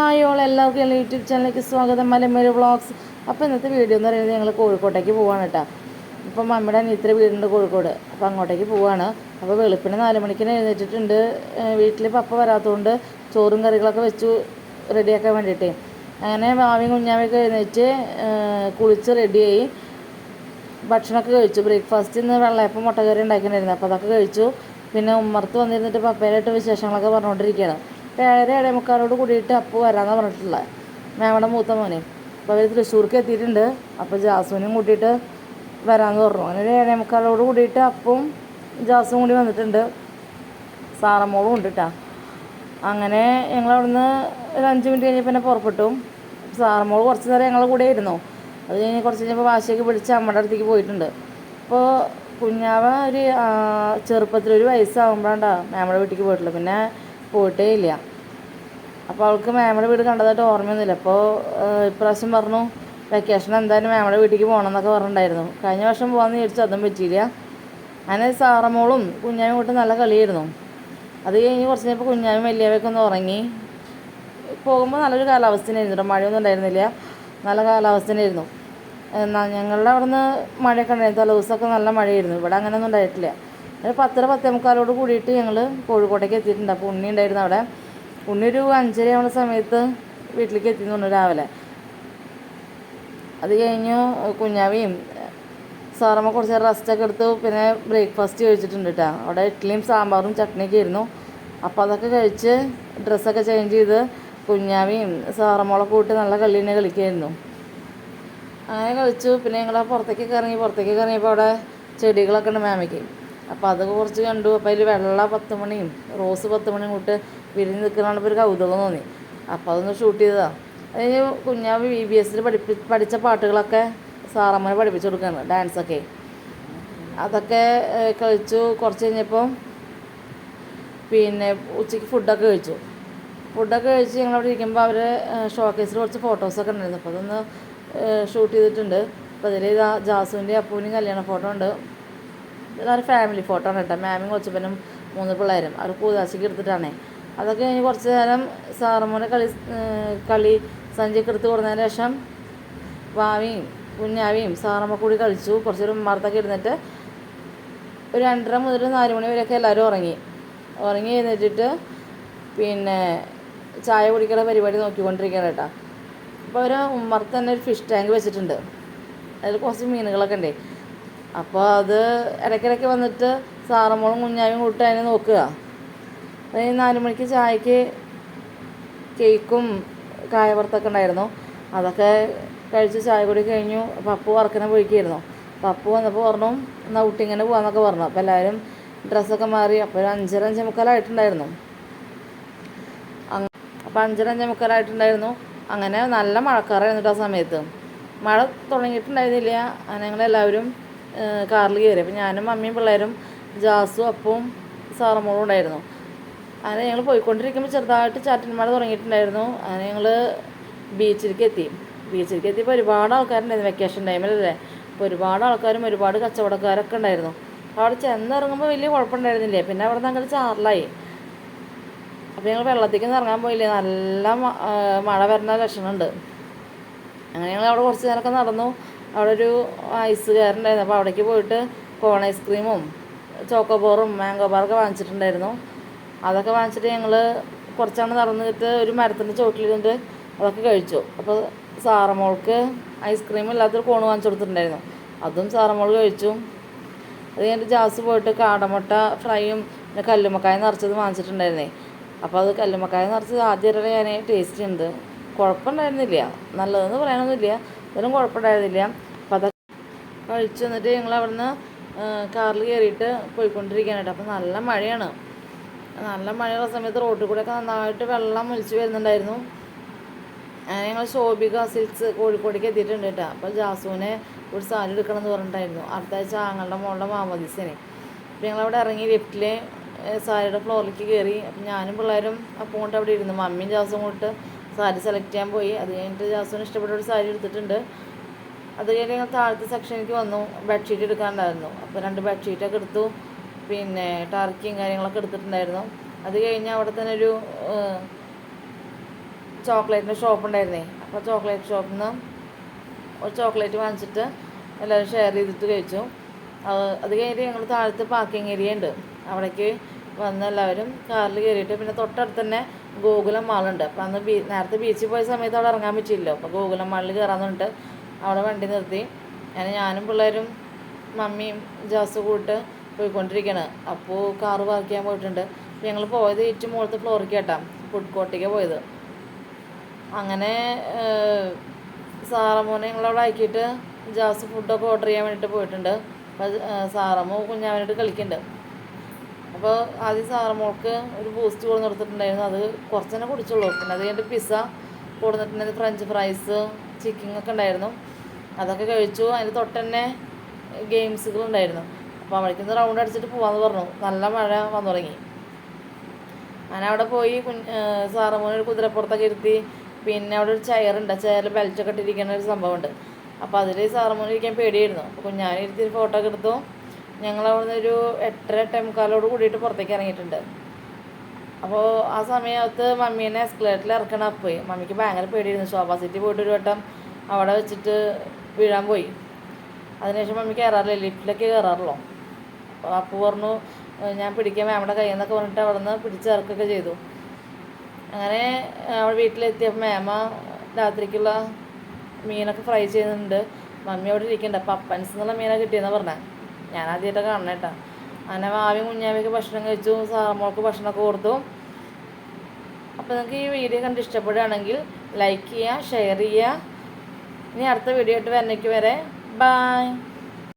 എല്ലാവർക്കും എന്റെ യൂട്യൂബ് ചാനലിലേക്ക് സ്വാഗതം. മലമേര് വ്ളോഗ്സ്. അപ്പോൾ ഇന്നത്തെ വീഡിയോ എന്ന് പറയുന്നത് ഞങ്ങൾ കോഴിക്കോട്ടേക്ക് പോവാണ് കേട്ടോ. ഇപ്പം മമ്മിയുടെ അനിയത്തിന്റെ വീടുണ്ട് കോഴിക്കോട്. അപ്പോൾ അങ്ങോട്ടേക്ക് പോവാണ്. അപ്പോൾ വെളുപ്പിന് നാല് മണിക്കിന് എഴുന്നേറ്റിട്ടുണ്ട്. വീട്ടിൽ പപ്പ വരാത്തതുകൊണ്ട് ചോറും കറികളൊക്കെ വെച്ചു റെഡിയാക്കാൻ വേണ്ടിയിട്ട്. അങ്ങനെ മാവിയും കുഞ്ഞാവിയൊക്കെ എഴുന്നേറ്റ് കുളിച്ച് റെഡിയായി. ഭക്ഷണമൊക്കെ കഴിച്ചു. ബ്രേക്ക്ഫാസ്റ്റ് ഇന്ന് വെള്ളയപ്പം മുട്ടക്കറി ഉണ്ടാക്കിയിട്ടുണ്ടായിരുന്നു. അപ്പോൾ അതൊക്കെ കഴിച്ചു. പിന്നെ ഉമ്മർത്ത് വന്നിരുന്നിട്ട് പപ്പേരായിട്ട് വിശേഷങ്ങളൊക്കെ പറഞ്ഞുകൊണ്ടിരിക്കുകയാണ്. ഏഴര ഏഴേ മുക്കാലോട് കൂടിയിട്ട് അപ്പു വരാമെന്നാണ് പറഞ്ഞിട്ടുള്ളത് മാമയുടെ മൂത്ത മോനെ. അപ്പോൾ അവർ തൃശ്ശൂർക്ക് എത്തിയിട്ടുണ്ട്. അപ്പോൾ ജാസുവിനും കൂട്ടിയിട്ട് വരാമെന്ന് പറഞ്ഞു. അങ്ങനെ ഒരു ഏഴേ മുക്കാലോട് കൂടിയിട്ട് അപ്പവും ജാസും കൂടി വന്നിട്ടുണ്ട്. സാറമ്മോളും ഉണ്ട് അങ്ങനെ ഞങ്ങൾ അവിടുന്ന് ഒരു അഞ്ച് മിനിറ്റ് കഴിഞ്ഞപ്പോൾ തന്നെ പുറപ്പെട്ടു. സാറമ്മോൾ കുറച്ച് നേരം ഞങ്ങളുടെ കൂടെ ഇരുന്നു. അത് കഴിഞ്ഞ് കുറച്ച് കഴിഞ്ഞപ്പോൾ വാശിയൊക്കെ പിടിച്ച് അമ്മയുടെ അടുത്തേക്ക് പോയിട്ടുണ്ട്. അപ്പോൾ കുഞ്ഞാവ ഒരു ചെറുപ്പത്തിൽ ഒരു വയസ്സാകുമ്പോഴാണ്ടാ മാമയുടെ വീട്ടിലേക്ക് പോയിട്ടുള്ളൂ. പിന്നെ പോയിട്ടേ ഇല്ല. അപ്പോൾ അവൾക്ക് മാമയുടെ വീട് കണ്ടതായിട്ട് ഓർമ്മയൊന്നുമില്ല. അപ്പോൾ ഇപ്രാവശ്യം പറഞ്ഞു വെക്കേഷൻ എന്തായാലും മാമയുടെ വീട്ടിലേക്ക് പോകണം എന്നൊക്കെ പറഞ്ഞിട്ടുണ്ടായിരുന്നു. കഴിഞ്ഞ വർഷം പോകാമെന്ന് വിചാരിച്ചു അതും പറ്റിയില്ല. അങ്ങനെ സാറമോളും കുഞ്ഞാവും കൂട്ട് നല്ല കളിയായിരുന്നു. അത് കഴിഞ്ഞ് കുറച്ച് കഴിഞ്ഞപ്പോൾ കുഞ്ഞാവും വലിയവയൊക്കെ ഒന്ന് ഉറങ്ങി. പോകുമ്പോൾ നല്ലൊരു കാലാവസ്ഥയായിരുന്നു കേട്ടോ മഴയൊന്നും ഉണ്ടായിരുന്നില്ല. നല്ല കാലാവസ്ഥയായിരുന്നു. എന്നാൽ ഞങ്ങളുടെ അവിടെ നിന്ന് മഴയൊക്കെ ഉണ്ടായിരുന്നു തലേദിവസമൊക്കെ നല്ല മഴയായിരുന്നു. ഇവിടെ അങ്ങനെയൊന്നും ഉണ്ടായിട്ടില്ല. ഒരു പത്തര പത്തേ മുക്കാലോട് കൂടിയിട്ട് ഞങ്ങൾ കോഴിക്കോട്ടേക്ക് എത്തിയിട്ടുണ്ട്. അപ്പോൾ ഉണ്ണി ഉണ്ടായിരുന്നു അവിടെ. ഉണ്ണി ഒരു അഞ്ചര സമയത്ത് വീട്ടിലേക്ക് എത്തി തോന്നുന്നു രാവിലെ. അത് കഴിഞ്ഞു കുഞ്ഞാവിയും സാറമ്മ കുറച്ച് നേരം റെസ്റ്റൊക്കെ എടുത്ത് പിന്നെ ബ്രേക്ക്ഫാസ്റ്റ് കഴിച്ചിട്ടുണ്ട് കേട്ടോ അവിടെ ഇഡ്ഡലിയും സാമ്പാറും ചട്നിയൊക്കെ ആയിരുന്നു. അപ്പോൾ അതൊക്കെ കഴിച്ച് ഡ്രസ്സൊക്കെ ചേഞ്ച് ചെയ്ത് കുഞ്ഞാവിയും സാറമ്മളെ കൂട്ടി നല്ല കളി തന്നെ കളിക്കായിരുന്നു. അങ്ങനെ കളിച്ചു. പിന്നെ ഞങ്ങൾ പുറത്തേക്കൊക്കെ ഇറങ്ങി പുറത്തേക്കൊക്കെ ഇറങ്ങിയപ്പോൾ അവിടെ ചെടികളൊക്കെ ഉണ്ട് മാമയ്ക്ക് അപ്പോൾ അതൊക്കെ കുറച്ച് കണ്ടു. അപ്പോൾ അതിൽ വെള്ള പത്ത് മണിയും റോസ് പത്ത് മണിയും കൂട്ട് വിരിഞ്ഞ് നിൽക്കുന്നതാണ് ഒരു കൗതുകം തോന്നി. അപ്പോൾ അതൊന്ന് ഷൂട്ട് ചെയ്തതാണ് അതിന് കുഞ്ഞാവ് ബി ബി എസിൽ പഠിപ്പി പഠിച്ച പാട്ടുകളൊക്കെ സാറമ്മനെ പഠിപ്പിച്ചു കൊടുക്കുകയാണ് ഡാൻസൊക്കെ. അതൊക്കെ കഴിച്ചു. കുറച്ച് കഴിഞ്ഞപ്പോൾ പിന്നെ ഉച്ചയ്ക്ക് ഫുഡൊക്കെ കഴിച്ചു. ഫുഡൊക്കെ കഴിച്ച് ഞങ്ങളവിടെ ഇരിക്കുമ്പോൾ അവർ ഷോക്കേസിൽ കുറച്ച് ഫോട്ടോസൊക്കെ ഉണ്ടായിരുന്നു. അപ്പോൾ അതൊന്ന് ഷൂട്ട് ചെയ്തിട്ടുണ്ട്. അപ്പോൾ അതിൽ ജാസുവിന്റെ അപ്പൂവിന്റെയും കല്യാണ ഫോട്ടോ ഉണ്ട്. ഇതൊരു ഫാമിലി ഫോട്ടോ ആണ് കേട്ടോ. മാമിയും കൊച്ചപ്പനും മൂന്ന് പിള്ളേരും. അവർ കൂതാശിക്ക് എടുത്തിട്ടാണേ. അതൊക്കെ കഴിഞ്ഞ് കുറച്ച് നേരം സാറമ്മോനെ കളി കളി സഞ്ചിയൊക്കെ എടുത്ത് കൊടുത്തതിന് ശേഷം വാവിയും കുഞ്ഞാവിയും സാറമ്മ കൂടി കളിച്ചു. കുറച്ച് നേരം മറത്തൊക്കെ ഇരുന്നിട്ട് ഒരു രണ്ടര മുതൽ നാല് മണി വരെയൊക്കെ എല്ലാവരും ഉറങ്ങി. ഉറങ്ങി എഴുന്നേറ്റിട്ട് പിന്നെ ചായ കുടിക്കുന്ന പരിപാടി നോക്കിക്കൊണ്ടിരിക്കുകയാണ് കേട്ടോ. അപ്പോൾ ഒരു ഉമ്മർത്ത് തന്നെ ഒരു ഫിഷ് ടാങ്ക് വെച്ചിട്ടുണ്ട്. അതിൽ കുറച്ച് മീനുകളൊക്കെ ഉണ്ട്. അപ്പോൾ അത് ഇടയ്ക്കിടയ്ക്ക് വന്നിട്ട് സാറമ്മോളും കുഞ്ഞാവും കൂട്ടി അതിനെ നോക്കുക. അത് നാലുമണിക്ക് നാല് മണിക്ക് ചായക്ക് കേക്കും കായ വറുത്തൊക്കെ ഉണ്ടായിരുന്നു. അതൊക്കെ കഴിച്ച് ചായ കൂടി കഴിഞ്ഞു. പപ്പു വർക്കിനെ പോയിക്കായിരുന്നു. പപ്പു വന്നപ്പോൾ പറഞ്ഞു എന്നാൽ ഊട്ടിങ്ങനെ പോകാമെന്നൊക്കെ പറഞ്ഞു. അപ്പോൾ എല്ലാവരും ഡ്രസ്സൊക്കെ മാറി. അപ്പോൾ ഒരു അഞ്ചര അഞ്ചേ മുക്കാലായിട്ടുണ്ടായിരുന്നു. അപ്പോൾ അഞ്ചര അഞ്ചേ മുക്കാലായിട്ടുണ്ടായിരുന്നു. അങ്ങനെ നല്ല മഴക്കാറായിരുന്നു കേട്ടോ ആ സമയത്ത്. മഴ തുടങ്ങിയിട്ടുണ്ടായിരുന്നില്ല. അങ്ങനെ ഞങ്ങളെല്ലാവരും കാറിൽ കയറി. അപ്പോൾ ഞാനും മമ്മിയും പിള്ളേരും ജാസും അപ്പവും സാറമ്മോളും ഉണ്ടായിരുന്നു. അങ്ങനെ ഞങ്ങൾ പോയിക്കൊണ്ടിരിക്കുമ്പോൾ ചെറുതായിട്ട് ചാറ്റൽ മഴ തുടങ്ങിയിട്ടുണ്ടായിരുന്നു. അങ്ങനെ ഞങ്ങൾ ബീച്ചിലേക്ക് എത്തി. ബീച്ചിലേക്ക് എത്തിയപ്പോൾ ഒരുപാട് ആൾക്കാരുണ്ടായിരുന്നു വെക്കേഷൻ ടൈമിലല്ലേ അപ്പോൾ ഒരുപാട് ആൾക്കാരും ഒരുപാട് കച്ചവടക്കാരൊക്കെ ഉണ്ടായിരുന്നു. അവിടെ ചെന്നിറങ്ങുമ്പോൾ വലിയ കുഴപ്പമുണ്ടായിരുന്നില്ലേ? പിന്നെ അവിടെ നിന്ന് അങ്ങോട്ട് ചാറലായി അപ്പോൾ ഞങ്ങൾ വെള്ളത്തേക്ക് ഇറങ്ങാൻ പോയില്ലേ? നല്ല മഴ വരുന്ന ലക്ഷണമുണ്ട്. അങ്ങനെ ഞങ്ങൾ അവിടെ കുറച്ച് നേരമൊക്കെ നടന്നു. അവിടെ ഒരു ഐസുകാരുണ്ടായിരുന്നു അപ്പോൾ അവിടേക്ക് പോയിട്ട് കോൺ ഐസ്ക്രീമും ചോക്കോബോറും മാംഗോ ബാറൊക്കെ വാങ്ങിച്ചിട്ടുണ്ടായിരുന്നു. അതൊക്കെ വാങ്ങിച്ചിട്ട് ഞങ്ങൾ കുറച്ചാണ് നടന്നിട്ട് ഒരു മരത്തിന്റെ ചോട്ടിലിരുന്നിട്ട് അതൊക്കെ കഴിച്ചു. അപ്പോൾ സാറമോൾക്ക് ഐസ്ക്രീം ഇല്ലാത്തൊരു കോണ് വാങ്ങിച്ചു കൊടുത്തിട്ടുണ്ടായിരുന്നു. അതും സാറമോൾ കഴിച്ചു. അത് കഴിഞ്ഞിട്ട് ജാസ് പോയിട്ട് കാടമുട്ട ഫ്രൈയും പിന്നെ കല്ലുമ്മക്കായ നിറച്ചത് വാങ്ങിച്ചിട്ടുണ്ടായിരുന്നേ. അപ്പോൾ അത് കല്ലുമക്കായ നിറച്ചത് ആദ്യം ഞാൻ ടേസ്റ്റ് ഉണ്ട്. കുഴപ്പമുണ്ടായിരുന്നില്ല. നല്ലതെന്ന് പറയാനൊന്നുമില്ല. ഒന്നും കുഴപ്പമുണ്ടായിരുന്നില്ല. അപ്പോൾ അതൊക്കെ കഴിച്ചു എന്നിട്ട് ഞങ്ങൾ അവിടുന്ന് കാറിൽ കയറിയിട്ട് പോയിക്കൊണ്ടിരിക്കാനായിട്ട് അപ്പോൾ നല്ല മഴയാണ്. നല്ല മഴയുള്ള സമയത്ത് റോഡിൽ കൂടെയൊക്കെ നന്നായിട്ട് വെള്ളം ഒലിച്ചു വരുന്നുണ്ടായിരുന്നു. അങ്ങനെ ഞങ്ങൾ ശോഭിക സിൽക്സ് കോഴിക്കോടേക്ക് എത്തിയിട്ടുണ്ട് കേട്ടോ. അപ്പോൾ ജാസുവിനെ ഒരു സാരി എടുക്കണം എന്ന് പറഞ്ഞിട്ടായിരുന്നു. അടുത്ത ആഴ്ച ആങ്ങളുടെ മോളുടെ മാമോദിസേനെ. അപ്പോൾ ഞങ്ങളവിടെ ഇറങ്ങി ലിഫ്റ്റിൽ സാരിയുടെ ഫ്ലോറിലേക്ക് കയറി അപ്പം ഞാനും പിള്ളേരും അപ്പം കൊണ്ട് അവിടെ ഇരുന്നു. മമ്മിയും ജാസും കൊണ്ട് സാരി സെലക്ട് ചെയ്യാൻ പോയി. അത് കഴിഞ്ഞിട്ട് ജാസുവിന് ഇഷ്ടപ്പെട്ട ഒരു സാരി എടുത്തിട്ടുണ്ട്. അത് കഴിഞ്ഞ് ഞങ്ങൾ താഴത്തെ സെക്ഷനിലേക്ക് വന്നു. ബെഡ്ഷീറ്റ് എടുക്കാനുണ്ടായിരുന്നു. അപ്പോൾ രണ്ട് ബെഡ്ഷീറ്റൊക്കെ എടുത്തു. പിന്നെ ടർക്കിയും കാര്യങ്ങളൊക്കെ എടുത്തിട്ടുണ്ടായിരുന്നു. അത് കഴിഞ്ഞ് അവിടെ തന്നെ ഒരു ചോക്ലേറ്റിന്റെ ഷോപ്പ് ഉണ്ടായിരുന്നേ. അപ്പോൾ ചോക്ലേറ്റ് ഷോപ്പിൽ നിന്ന് ഒരു ചോക്ലേറ്റ് വാങ്ങിച്ചിട്ട് എല്ലാവരും ഷെയർ ചെയ്തിട്ട് കഴിച്ചു. അത് കഴിഞ്ഞിട്ട് ഞങ്ങൾ താഴത്ത് പാർക്കിംഗ് ഏരിയ ഉണ്ട്. അവിടേക്ക് വന്ന് എല്ലാവരും കാറിൽ കയറിയിട്ട് പിന്നെ തൊട്ടടുത്ത് തന്നെ ഗോകുലം മാളുണ്ട് അപ്പോൾ അന്ന് ബീ നേരത്തെ ബീച്ചിൽ പോയ സമയത്ത് അവിടെ ഇറങ്ങാൻ പറ്റിയില്ലോ അപ്പോൾ ഗോകുലം മാളിൽ കയറാമെന്നുണ്ട് അവിടെ വണ്ടി നിർത്തി. അങ്ങനെ ഞാനും പിള്ളേരും മമ്മിയും ജാസ് കൂട്ട് പോയിക്കൊണ്ടിരിക്കുകയാണ് അപ്പോൾ കാറ് പാർക്ക് ചെയ്യാൻ പോയിട്ടുണ്ട്. ഞങ്ങൾ പോയത് ഏറ്റവും മുകളിലത്തെ ഫ്ലോറിൽ കേട്ടാ ഫുഡ് കോർട്ടിലേക്ക് പോയത്. അങ്ങനെ സാറമ്മോനെ ഞങ്ങളവിടെ ആക്കിയിട്ട് ജാസ് ഫുഡൊക്കെ ഓർഡർ ചെയ്യാൻ വേണ്ടിയിട്ട് പോയിട്ടുണ്ട്. അപ്പോൾ സാറമ്മ കുഞ്ഞാവനായിട്ട് കളിക്കുന്നുണ്ട് അപ്പോൾ ആദ്യം സാറമ്മോൾക്ക് ഒരു ബൂസ്റ്റ് കൊടുന്ന് കൊടുത്തിട്ടുണ്ടായിരുന്നു. അത് കുറച്ച് തന്നെ കുടിച്ചുള്ളൂ. പിന്നെ അത് കഴിഞ്ഞിട്ട് പിസ്സ കൊടുത്തിട്ടുണ്ടായിരുന്നു ഫ്രഞ്ച് ഫ്രൈസ് ചിക്കൻ ഒക്കെ ഉണ്ടായിരുന്നു. അതൊക്കെ കഴിച്ചു. അതിന് തൊട്ട് തന്നെ ഗെയിംസുകൾ ഉണ്ടായിരുന്നു അപ്പോൾ അവിടേക്ക് റൗണ്ട് അടിച്ചിട്ട് പോകാമെന്ന് പറഞ്ഞു. നല്ല മഴ വന്നു തുടങ്ങി. അങ്ങനെ അവിടെ പോയി കുഞ്ഞ് സാറമ്മോനെ ഒരു കുതിരപ്പുറത്തൊക്കെ ഇരുത്തി പിന്നെ അവിടെ ഒരു ചെയറുണ്ട് ആ ചെയറിൽ ബെൽറ്റൊക്കെ ഇട്ടിരിക്കുന്ന ഒരു സംഭവമുണ്ട് അപ്പോൾ അതിൽ സാറമ്മോനെ ഇരിക്കാൻ പേടിയായിരുന്നു. അപ്പോൾ കുഞ്ഞാനെ ഇരുത്തി ഫോട്ടോ ഒക്കെ എടുത്തു. ഞങ്ങൾ അവിടുന്ന് ഒരു എട്ടര എട്ടേ മുക്കാലോട് കൂടിയിട്ട് പുറത്തേക്ക് ഇറങ്ങിയിട്ടുണ്ട്. അപ്പോൾ ആ സമയത്ത് മമ്മീനെ എസ്കലേറ്ററിൽ ഇറക്കണം പോയി. മമ്മിക്ക് ഭയങ്കര പേടിയായിരുന്നു. ശോഭ സിറ്റി പോയിട്ട് ഒരു വട്ടം അവിടെ വെച്ചിട്ട് വീഴാൻ പോയി. അതിനുശേഷം മമ്മി കയറാറില്ല ലിഫ്റ്റിലൊക്കെ കയറാറുള്ളൂ അപ്പു പറഞ്ഞു ഞാൻ പിടിക്കാൻ മാമയുടെ കയ്യിൽ നിന്നൊക്കെ പറഞ്ഞിട്ട് അവിടെ നിന്ന് ചെയ്തു. അങ്ങനെ അവിടെ വീട്ടിലെത്തിയപ്പോൾ മാമ രാത്രിക്കുള്ള മീനൊക്കെ ഫ്രൈ ചെയ്യുന്നുണ്ട്. മമ്മി അവിടെ ഇരിക്കണ്ട പപ്പൻസ് എന്നുള്ള മീനാണ് കിട്ടിയെന്ന് പറഞ്ഞത് ഞാൻ ആദ്യമായിട്ട് കാണണേട്ടാ അങ്ങനെ മാവി കുഞ്ഞാവിക്ക് ഭക്ഷണം കഴിച്ചു സാറമ്മോൾക്ക് ഭക്ഷണമൊക്കെ കൊടുത്തു. അപ്പോൾ നിങ്ങൾക്ക് ഈ വീഡിയോ കണ്ട് ഇഷ്ടപ്പെടുകയാണെങ്കിൽ ലൈക്ക് ചെയ്യുക ഷെയർ ചെയ്യുക. ഇനി അടുത്ത വീഡിയോ ആയിട്ട് വരണേക്ക് വരെ ബായ്